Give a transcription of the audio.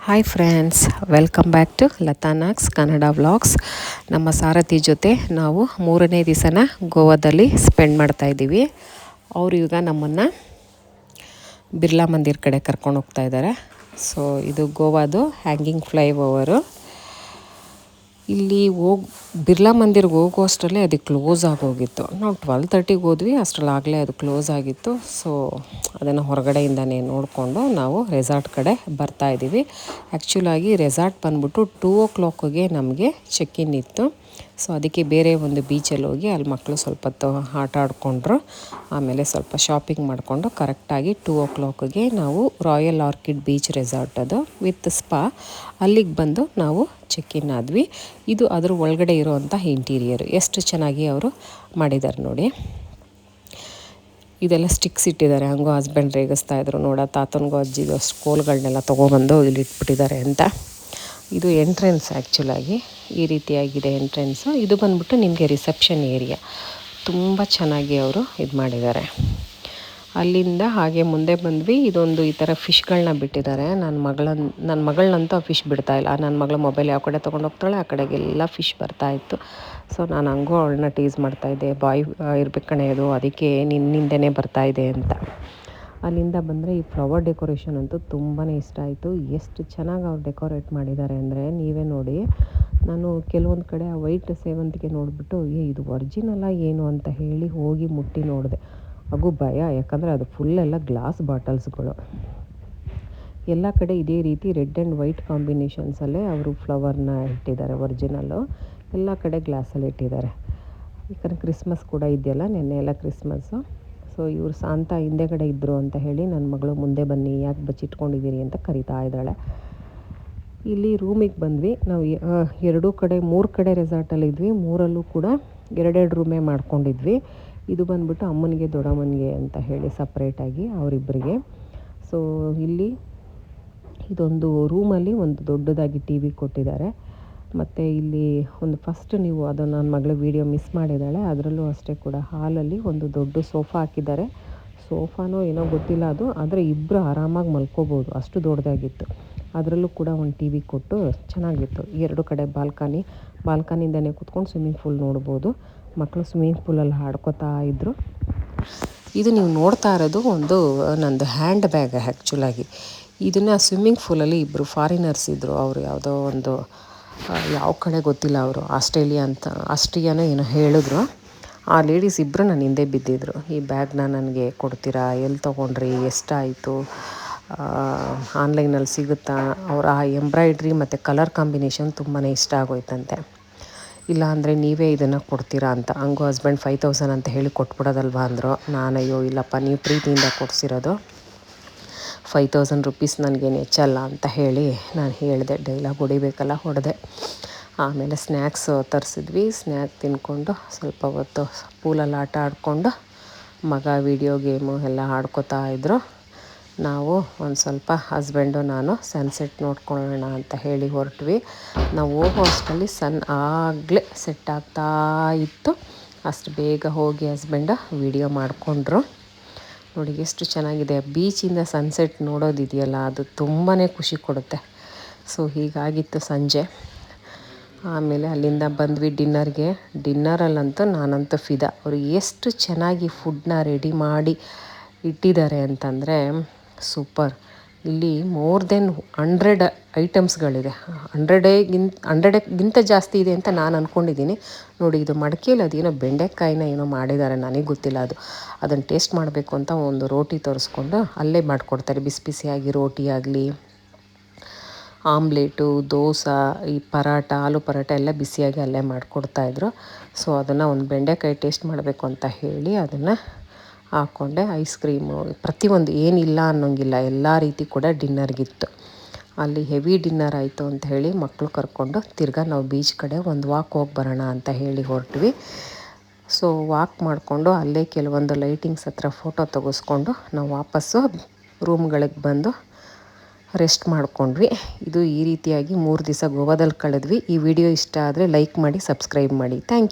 Hi friends welcome back to ಲತಾನಾಕ್ಸ್ Kannada vlogs ನಮ್ಮ ಸಾರಥಿ ಜೊತೆ ನಾವು ಮೂರನೇ ದಿವಸನ ಗೋವಾದಲ್ಲಿ ಸ್ಪೆಂಡ್ ಮಾಡ್ತಾ ಇದ್ದೀವಿ. ಅವರು ಈಗ ನಮ್ಮನ್ನು ಬಿರ್ಲಾ ಮಂದಿರ್ ಕಡೆ ಕರ್ಕೊಂಡು ಹೋಗ್ತಾ ಇದ್ದಾರೆ ಸೊ ಇದು ಗೋವಾದು ಹ್ಯಾಂಗಿಂಗ್ ಫ್ಲೈ ಓವರು ಇಲ್ಲಿ ಹೋಗಿ, ಬಿರ್ಲಾ ಮಂದಿರ್ಗೆ ಹೋಗೋ ಅಷ್ಟರಲ್ಲೇ ಅದು ಕ್ಲೋಸ್ ಆಗೋಗಿತ್ತು. ನಾವು ಟ್ವೆಲ್ ತರ್ಟಿಗೆ ಹೋದ್ವಿ ಅಷ್ಟರಲ್ಲಾಗಲೇ ಅದು ಕ್ಲೋಸ್ ಆಗಿತ್ತು. ಸೊ ಅದನ್ನು ಹೊರಗಡೆಯಿಂದನೇ ನೋಡಿಕೊಂಡು ನಾವು ರೆಸಾರ್ಟ್ ಕಡೆ ಬರ್ತಾ ಇದ್ದೀವಿ. ಆ್ಯಕ್ಚುಲಾಗಿ ರೆಸಾರ್ಟ್ ಬಂದ್ಬಿಟ್ಟು ಟೂ ಓ ಕ್ಲಾಕಿಗೆ ನಮಗೆ ಚೆಕ್ ಇನ್ ಇತ್ತು. ಸೊ ಅದಕ್ಕೆ ಬೇರೆ ಒಂದು ಬೀಚಲ್ಲಿ ಹೋಗಿ ಅಲ್ಲಿ ಮಕ್ಕಳು ಸ್ವಲ್ಪ ಹೊತ್ತು ಆಟ ಆಡಿಕೊಂಡ್ರು. ಆಮೇಲೆ ಸ್ವಲ್ಪ ಶಾಪಿಂಗ್ ಮಾಡಿಕೊಂಡು ಕರೆಕ್ಟಾಗಿ ಟೂ ಓ ಕ್ಲಾಕ್ಗೆ ನಾವು ರಾಯಲ್ ಆರ್ಕಿಡ್ ಬೀಚ್ ರೆಸಾರ್ಟ್ ಅದು ವಿತ್ ಸ್ಪಾ ಅಲ್ಲಿಗೆ ಬಂದು ನಾವು ಚೆಕ್ ಇನ್ ಆದ್ವಿ. ಇದು ಅದ್ರ ಒಳಗಡೆ ಇರುವಂಥ ಇಂಟೀರಿಯರ್ ಎಷ್ಟು ಚೆನ್ನಾಗಿ ಅವರು ಮಾಡಿದ್ದಾರೆ ನೋಡಿ. ಇದೆಲ್ಲ ಸ್ಟಿಕ್ಸ್ ಇಟ್ಟಿದ್ದಾರೆ. ಹಂಗೋ ಹಸ್ಬೆಂಡ್ ರೇಗಿಸ್ತಾ ಇದ್ರು ನೋಡ. ತಾತನಿಗೂ ಅಜ್ಜಿಗೂ ಅಷ್ಟು ಕೋಲ್ಗಳನ್ನೆಲ್ಲ ತೊಗೊಬಂದು ಇಲ್ಲಿ ಇಟ್ಬಿಟ್ಟಿದ್ದಾರೆ ಅಂತ. ಇದು ಎಂಟ್ರೆನ್ಸ್ ಆ್ಯಕ್ಚುಲಾಗಿ ಈ ರೀತಿಯಾಗಿದೆ ಎಂಟ್ರೆನ್ಸು ಇದು ಬಂದ್ಬಿಟ್ಟು ನಿಮಗೆ ರಿಸೆಪ್ಷನ್ ಏರಿಯಾ ತುಂಬ ಚೆನ್ನಾಗಿ ಅವರು ಇದು ಮಾಡಿದ್ದಾರೆ. ಅಲ್ಲಿಂದ ಹಾಗೆ ಮುಂದೆ ಬಂದ್ವಿ. ಇದೊಂದು ಈ ಥರ ಫಿಶ್ಗಳನ್ನ ಬಿಟ್ಟಿದ್ದಾರೆ. ನನ್ನ ಮಗಳನ್ನ ನನ್ನ ಮಗಳನ್ನಂತೂ ಆ ಫಿಶ್ ಬಿಡ್ತಾ ಇಲ್ಲ. ನನ್ನ ಮಗಳ ಮೊಬೈಲ್ ಯಾವ ಕಡೆ ತೊಗೊಂಡೋಗ್ತಾಳೆ ಆ ಕಡೆಗೆಲ್ಲ ಫಿಶ್ ಬರ್ತಾಯಿತ್ತು ಸೊ ನಾನು ಹಂಗೂ ಅವಳನ್ನ ಟೀಸ್ ಮಾಡ್ತಾಯಿದ್ದೆ ಬಾಯ್ ಇರ್ಬೇಕು ಕಣೆ ಅದು. ಅದಕ್ಕೆ ನಿನ್ನಿಂದನೇ ಬರ್ತಾಯಿದೆ ಅಂತ. ಅಲ್ಲಿಂದ ಬಂದರೆ ಈ ಫ್ಲವರ್ ಡೆಕೋರೇಷನ್ ಅಂತೂ ತುಂಬಾ ಇಷ್ಟ ಆಯಿತು. ಎಷ್ಟು ಚೆನ್ನಾಗಿ ಅವ್ರು ಡೆಕೋರೇಟ್ ಮಾಡಿದ್ದಾರೆ ಅಂದರೆ ನೀವೇ ನೋಡಿ. ನಾನು ಕೆಲವೊಂದು ಕಡೆ ಆ ವೈಟ್ ಸೇವಂತಿಗೆ ನೋಡಿಬಿಟ್ಟು, ಏ, ಇದು ಒರ್ಜಿನಲ್ಲ ಏನು? ಅಂತ ಹೇಳಿ ಹೋಗಿ ಮುಟ್ಟಿ ನೋಡಿದೆ. ಹಾಗೂ ಭಯ, ಯಾಕಂದರೆ ಅದು ಫುಲ್ಲೆಲ್ಲ ಗ್ಲಾಸ್ ಬಾಟಲ್ಸ್ಗಳು ಎಲ್ಲ ಕಡೆ ಇದೇ ರೀತಿ ರೆಡ್ ಆ್ಯಂಡ್ ವೈಟ್ ಕಾಂಬಿನೇಷನ್ಸಲ್ಲೇ ಅವರು ಫ್ಲವರ್ನ ಇಟ್ಟಿದ್ದಾರೆ, ಒರ್ಜಿನಲ್ಲು. ಎಲ್ಲ ಕಡೆ ಗ್ಲಾಸಲ್ಲಿ ಇಟ್ಟಿದ್ದಾರೆ. ಯಾಕಂದರೆ ಕ್ರಿಸ್ಮಸ್ ಕೂಡ ಇದೆಯಲ್ಲ, ನೆನ್ನೆ ಎಲ್ಲ ಕ್ರಿಸ್ಮಸ್ಸು ಸೊ ಇವರು ಸಾಂತ ಹಿಂದೆಗಡೆ ಇದ್ದರು ಅಂತ ಹೇಳಿ ನನ್ನ ಮಗಳು ಮುಂದೆ ಬನ್ನಿ, ಯಾಕೆ ಬಚ್ಚಿಟ್ಕೊಂಡಿದ್ದೀರಿ ಅಂತ ಕರಿತಾ ಇದ್ದಾಳೆ. ಇಲ್ಲಿ ರೂಮಿಗೆ ಬಂದ್ವಿ. ನಾವು ಎರಡೂ ಕಡೆ, ಮೂರು ಕಡೆ ರೆಸಾರ್ಟಲ್ಲಿದ್ವಿ ಮೂರಲ್ಲೂ ಕೂಡ ಎರಡೆರಡು ರೂಮೇ ಮಾಡ್ಕೊಂಡಿದ್ವಿ. ಇದು ಬಂದ್ಬಿಟ್ಟು ಅಮ್ಮನಿಗೆ, ದೊಡ್ಡಮ್ಮನಿಗೆ ಅಂತ ಹೇಳಿ ಸಪ್ರೇಟಾಗಿ ಅವರಿಬ್ಬರಿಗೆ ಸೊ ಇಲ್ಲಿ ಇದೊಂದು ರೂಮಲ್ಲಿ ಒಂದು ದೊಡ್ಡದಾಗಿ ಟಿ ವಿ ಕೊಟ್ಟಿದ್ದಾರೆ. ಮತ್ತು ಇಲ್ಲಿ ಒಂದು ಫಸ್ಟ್ ನೀವು ಅದು ನನ್ನ ಮಗಳ ವೀಡಿಯೋ ಮಿಸ್ ಮಾಡಿದ್ದಾಳೆ. ಅದರಲ್ಲೂ ಅಷ್ಟೇ ಕೂಡ ಹಾಲಲ್ಲಿ ಒಂದು ದೊಡ್ಡ ಸೋಫಾ ಹಾಕಿದ್ದಾರೆ. ಸೋಫಾನೋ ಏನೋ ಗೊತ್ತಿಲ್ಲ ಅದು, ಆದರೆ ಇಬ್ಬರು ಆರಾಮಾಗಿ ಮಲ್ಕೋಬೋದು. ಅಷ್ಟು ದೊಡ್ಡದಾಗಿತ್ತು. ಅದರಲ್ಲೂ ಕೂಡ ಒಂದು ಟಿ ವಿ ಕೊಟ್ಟು ಚೆನ್ನಾಗಿತ್ತು. ಎರಡು ಕಡೆ ಬಾಲ್ಕನಿ ಬಾಲ್ಕನಿಂದನೇ ಕೂತ್ಕೊಂಡು ಸ್ವಿಮ್ಮಿಂಗ್ ಪೂಲ್ ನೋಡ್ಬೋದು. ಮಕ್ಕಳು ಸ್ವಿಮ್ಮಿಂಗ್ ಪೂಲಲ್ಲಿ ಆಡ್ಕೋತಾ ಇದ್ದರು ಇದು ನೀವು ನೋಡ್ತಾ ಇರೋದು ಒಂದು, ನಂದು ಹ್ಯಾಂಡ್ ಬ್ಯಾಗ್ ಆ್ಯಕ್ಚುಲಾಗಿ ಇದನ್ನು ಸ್ವಿಮ್ಮಿಂಗ್ ಪೂಲಲ್ಲಿ ಇಬ್ಬರು ಫಾರಿನರ್ಸ್ ಇದ್ದರು ಅವರು ಯಾವುದೋ ಒಂದು ಯಾವ ಕಡೆ ಗೊತ್ತಿಲ್ಲ ಅವರು. ಆಸ್ಟ್ರೇಲಿಯಾ ಅಂತ, ಆಸ್ಟ್ರಿಯಾನೋ ಏನೋ ಹೇಳಿದ್ರು. ಆ ಲೇಡೀಸ್ ಇಬ್ಬರು ನನ್ನ ಹಿಂದೆ ಬಿದ್ದಿದ್ರು. ಈ ಬ್ಯಾಗ್ನ ನನಗೆ ಕೊಡ್ತೀರಾ? ಎಲ್ಲಿ ತೊಗೊಂಡ್ರಿ? ಎಷ್ಟಾಯಿತು? ಆನ್ಲೈನಲ್ಲಿ ಸಿಗುತ್ತಾ? ಅವರ ಆ ಎಂಬ್ರಾಯ್ಡ್ರಿ ಮತ್ತು ಕಲರ್ ಕಾಂಬಿನೇಷನ್ ತುಂಬಾ ಇಷ್ಟ ಆಗೋಯ್ತಂತೆ. ಇಲ್ಲ ಅಂದರೆ ನೀವೇ ಇದನ್ನು ಕೊಡ್ತೀರಾ ಅಂತ. ಹಂಗೂ ಹಸ್ಬೆಂಡ್ ಫೈವ್ ತೌಸಂಡ್ ಅಂತ ಹೇಳಿ ಕೊಟ್ಬಿಡೋದಲ್ವಾ ಅಂದರು. ನಾನು ಅಯ್ಯೋ ಇಲ್ಲಪ್ಪ, ನೀವು ಪ್ರೀತಿಯಿಂದ ಕೊಡಿಸಿರೋದು. ಫೈವ್ ತೌಸಂಡ್ ರುಪೀಸ್ ನನಗೇನು ಹೆಚ್ಚಲ್ಲ ಅಂತ ಹೇಳಿ ನಾನು ಹೇಳಿದೆ, ಡೈಲಾಗ್ ಹೊಡಿಬೇಕಲ್ಲ ಹೊಡೆದೆ. ಆಮೇಲೆ ಸ್ನ್ಯಾಕ್ಸ್ ತರಿಸಿದ್ವಿ, ಸ್ನ್ಯಾಕ್ ತಿನ್ಕೊಂಡು ಸ್ವಲ್ಪ ಹೊತ್ತು ಪೂಲಲ್ಲಿ ಆಟ ಆಡಿಕೊಂಡು ಮಗ ವೀಡಿಯೋ ಗೇಮು ಎಲ್ಲ ಆಡ್ಕೋತಾ ಇದ್ದರು ನಾವು ಒಂದು ಸ್ವಲ್ಪ ಹಸ್ಬೆಂಡು ನಾನು ಸನ್ಸೆಟ್ ನೋಡ್ಕೊಳ್ಳೋಣ ಅಂತ ಹೇಳಿ ಹೊರಟ್ವಿ. ನಾವು ಹೋಗೋ ಅಷ್ಟರಲ್ಲಿ ಸನ್ ಆಗಲೇ ಸೆಟ್ ಆಗ್ತಾ ಇತ್ತು. ಅಷ್ಟು ಬೇಗ ಹೋಗಿ ಹಸ್ಬೆಂಡ ವಿಡಿಯೋ ಮಾಡಿಕೊಂಡ್ರು. ನೋಡಿ ಎಷ್ಟು ಚೆನ್ನಾಗಿದೆ. ಬೀಚಿಂದ ಸನ್ಸೆಟ್ ನೋಡೋದಿದೆಯಲ್ಲ, ಅದು ತುಂಬಾ ಖುಷಿ ಕೊಡುತ್ತೆ. ಸೊ ಹೀಗಾಗಿತ್ತು ಸಂಜೆ. ಆಮೇಲೆ ಅಲ್ಲಿಂದ ಬಂದ್ವಿ ಡಿನ್ನರ್ಗೆ. ಡಿನ್ನರಲ್ಲಂತೂ ನಾನಂತೂ ಫಿದಾ. ಅವರು ಎಷ್ಟು ಚೆನ್ನಾಗಿ ಫುಡ್ನ ರೆಡಿ ಮಾಡಿ ಇಟ್ಟಿದ್ದಾರೆ ಅಂತಂದರೆ, ಸೂಪರ್. ಇಲ್ಲಿ ಮೋರ್ ದೆನ್ ಹಂಡ್ರೆಡ್ ಐಟಮ್ಸ್ಗಳಿದೆ ಹಂಡ್ರೆಡೇಗಿಂತ ಹಂಡ್ರೆಡಕ್ಕಿಂತ ಜಾಸ್ತಿ ಇದೆ ಅಂತ ನಾನು ಅಂದ್ಕೊಂಡಿದ್ದೀನಿ ನೋಡಿ, ಇದು ಮಡಕೆಯಲ್ಲಿ ಅದೇನೋ ಬೆಂಡೆಕಾಯಿನ ಏನೋ ಮಾಡಿದ್ದಾರೆ, ನನಗೆ ಗೊತ್ತಿಲ್ಲ ಅದು. ಅದನ್ನು ಟೇಸ್ಟ್ ಮಾಡಬೇಕು ಅಂತ ಒಂದು ರೋಟಿ ತರಿಸ್ಕೊಂಡು ಅಲ್ಲೇ ಮಾಡಿಕೊಡ್ತಾರೆ. ಬಿಸಿ ಬಿಸಿಯಾಗಿ ರೋಟಿ ಆಗಲಿ, ಆಮ್ಲೇಟು, ದೋಸೆ, ಈ ಪರಾಟ ಆಲೂ ಪರಾಟ ಎಲ್ಲ ಬಿಸಿಯಾಗಿ ಅಲ್ಲೇ ಮಾಡಿಕೊಡ್ತಾಯಿದ್ರು ಸೊ ಅದನ್ನು ಒಂದು ಬೆಂಡೆಕಾಯಿ ಟೇಸ್ಟ್ ಮಾಡಬೇಕು ಅಂತ ಹೇಳಿ ಅದನ್ನು ಹಾಕ್ಕೊಂಡೆ ಐಸ್ ಕ್ರೀಮು ಪ್ರತಿಯೊಂದು ಏನಿಲ್ಲ ಅನ್ನೋಂಗಿಲ್ಲ, ಎಲ್ಲ ರೀತಿ ಕೂಡ ಡಿನ್ನರ್ಗಿತ್ತು ಅಲ್ಲಿ ಹೆವಿ ಡಿನ್ನರ್ ಆಯಿತು ಅಂತ ಹೇಳಿ ಮಕ್ಕಳು ಕರ್ಕೊಂಡು ತಿರ್ಗಾ ನಾವು ಬೀಚ್ ಕಡೆ ಒಂದು ವಾಕ್ ಹೋಗಿ ಬರೋಣ ಅಂತ ಹೇಳಿ ಹೊರಟ್ವಿ. ಸೊ ವಾಕ್ ಮಾಡಿಕೊಂಡು ಅಲ್ಲೇ ಕೆಲವೊಂದು ಲೈಟಿಂಗ್ಸ್ ಹತ್ರ ಫೋಟೋ ತೆಗೆಸ್ಕೊಂಡು ನಾವು ವಾಪಸ್ಸು ರೂಮ್ಗಳಿಗೆ ಬಂದು ರೆಸ್ಟ್ ಮಾಡಿಕೊಂಡ್ವಿ. ಇದು ಈ ರೀತಿಯಾಗಿ ಮೂರು ದಿವಸ ಗೋವಾದಲ್ಲಿ ಕಳೆದ್ವಿ. ಈ ವಿಡಿಯೋ ಇಷ್ಟ ಆದರೆ ಲೈಕ್ ಮಾಡಿ ಸಬ್ಸ್ಕ್ರೈಬ್ ಮಾಡಿ. Thank you